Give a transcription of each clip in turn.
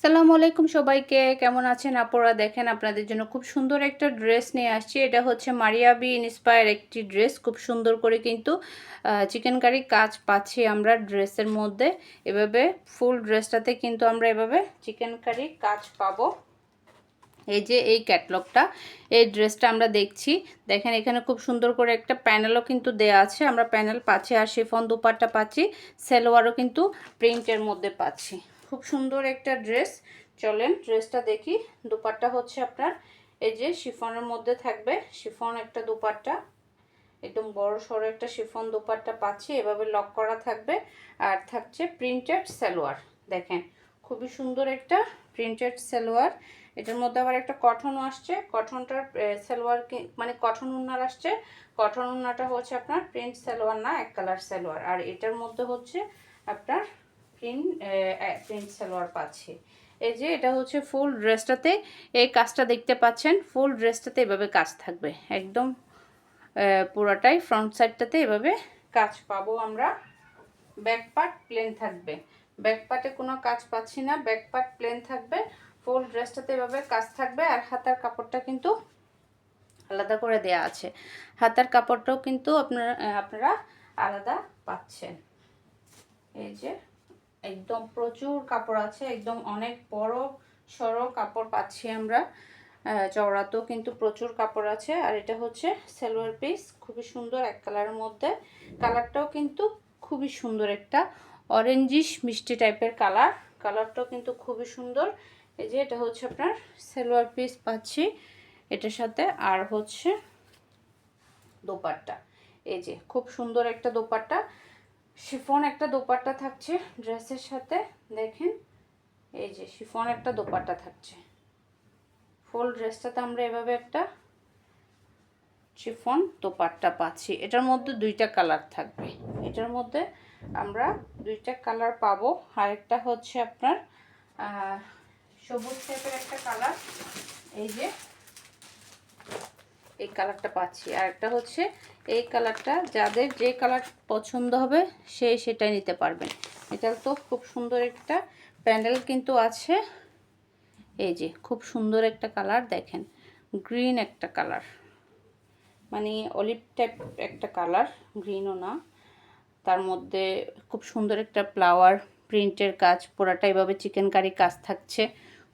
সালামু আলাইকুম সবাইকে। কেমন আছেন আপনারা দেখেন, আপনাদের জন্য খুব সুন্দর একটা ড্রেস নিয়ে আসছি। এটা হচ্ছে মারিয়াবি ইন্সপায়ার একটি ড্রেস। খুব সুন্দর করে কিন্তু চিকেন কারি কাজ পাচ্ছি আমরা ড্রেসের মধ্যে। এভাবে ফুল ড্রেসটাতে কিন্তু আমরা এভাবে চিকেন কারি কাজ পাবো। এই যে এই ক্যাটলগটা, এই ড্রেসটা আমরা দেখছি। দেখেন, এখানে খুব সুন্দর করে একটা প্যানেলও কিন্তু দেয়া আছে। আমরা প্যানেল পাচ্ছি আর শিফন দুপাট্টা পাচ্ছি। সেলোয়ারও কিন্তু প্রিন্টের মধ্যে পাচ্ছি। খুব সুন্দর একটা ড্রেস। চলেন, ড্রেসটা দেখি। দুপাট্টা হচ্ছে আপনার, এই যে শিফনের মধ্যে থাকবে, শিফন একটা দুপাট্টা। একদম বড় সড়ো একটা শিফন দুপাট্টা পাচ্ছি, এভাবে লক করা থাকবে। আর থাকছে প্রিন্টেড সালোয়ার, দেখেন। খুবই সুন্দর একটা প্রিন্টেড সালোয়ার। এটার মধ্যে আবার একটা কটনও আসছে। কটনটার সালোয়ার মানে কটন উন্নার আসছে। কটন উন্নাটা হচ্ছে আপনার প্রিন্ট সালোয়ার না, এক কালার সালোয়ার। আর এটার মধ্যে হচ্ছে আপনার প্রিন্ট প্রিন্ট সালোয়ার পাচ্ছি। এই যে এটা হচ্ছে ফুল ড্রেসটাতে, এই কাজটা দেখতে পাচ্ছেন, ফুল ড্রেসটাতে এভাবে কাজ থাকবে। একদম পুরোটাই ফ্রন্ট সাইডটাতে এভাবে কাজ পাবো আমরা। ব্যাক পার্ট প্লেন থাকবে। ব্যাক পার্টে কোনো কাজ পাচ্ছি না, ব্যাক পার্ট প্লেন থাকবে, ফুল ড্রেসটাতে এভাবে কাজ থাকবে, আর হাতার কাপড়টা কিন্তু আলাদা করে দেয়া আছে। হাতার কাপড়টাও কিন্তু আপনারা আপনারা আলাদা পাচ্ছেন। এই যে একদম প্রচুর কাপড় আছে, একদম অনেক বড় সড়ো কাপড় পাচ্ছি আমরা। চওড়াতেও কিন্তু প্রচুর কাপড় আছে, আর এটা হচ্ছে সেলোয়ার পিস, খুবই সুন্দর এক কালারের মধ্যে। কালারটাও কিন্তু খুবই সুন্দর একটা অরেঞ্জিশ মিষ্টি টাইপের কালার, কালারটাও কিন্তু খুবই সুন্দর। এই যে এটা হচ্ছে আপনার সেলোয়ার পিস পাচ্ছি এটার সাথে, আর হচ্ছে দোপাট্টা। এই যে খুব সুন্দর একটা দোপাট্টা। শিফন একটা দোপাট্টা থাকছে ড্রেসের সাথে, দেখেন। এই যে শিফন একটা দোপাট্টা থাকছে। ফুল ড্রেসটাতে আমরা এভাবে একটা শিফন দোপাট্টা পাচ্ছি। এটার মধ্যে দুইটা কালার থাকবে। এটার মধ্যে আমরা দুইটা কালার পাবো। আরেকটা হচ্ছে আপনার সবুজ টাইপের একটা কালার। এই যে এই কালারটা পাচ্ছি। আর একটা হচ্ছে এই কালারটা, যাদের যে কালার পছন্দ হবে সে সেটাই নিতে পারবেন। এটা তো খুব সুন্দর একটা প্যান্ডেল কিন্তু আছে। এই যে, খুব সুন্দর একটা কালার দেখেন, গ্রিন একটা কালার। মানে অলিভ টাইপ একটা কালার, গ্রিনও না। তার মধ্যে খুব সুন্দর একটা ফ্লাওয়ার, প্রিন্টের কাজ, পুরাটা এভাবে চিকেন কারি কাজ থাকছে।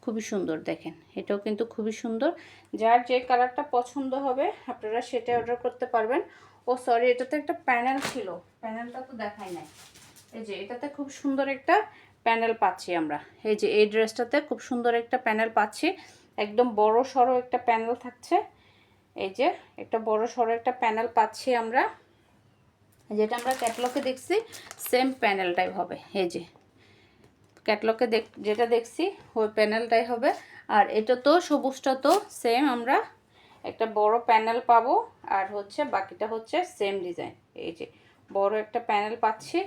খুবই সুন্দর দেখেন। এটাও কিন্তু খুবই সুন্দর। যার যে কালারটা পছন্দ হবে, আপনারা সেটা অর্ডার করতে পারবেন। ও সরি এটাতে একটা প্যানেল ছিল। প্যানেলটা তো দেখাই নাই। এই যে, এটাতে খুব সুন্দর একটা প্যানেল পাচ্ছি আমরা। এই যে, এই ড্রেসটাতে খুব সুন্দর একটা প্যানেল পাচ্ছি। একদম বড় সড়ো একটা প্যানেল থাকছে। এই যে, একটা বড় সড়ো একটা প্যানেল পাচ্ছি আমরা। যেটা আমরা ক্যাটলকে দেখছি সেম প্যানেলটাই হবে। এই যে ক্যাটলকে দেখ, যেটা দেখছি, ওই প্যানেলটাই হবে। আর এটা তো, সবুজটা তো সেম আমরা একটা বড় প্যানেল পাবো, আর হচ্ছে বাকিটা হচ্ছে সেম ডিজাইন এই যে, বড় একটা প্যানেল পাচ্ছি,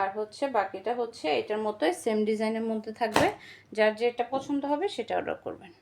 আর হচ্ছে বাকিটা হচ্ছে এটার মতোই সেম ডিজাইনের মধ্যে থাকবে। যার যেটা পছন্দ হবে সেটা অর্ডার করবেন।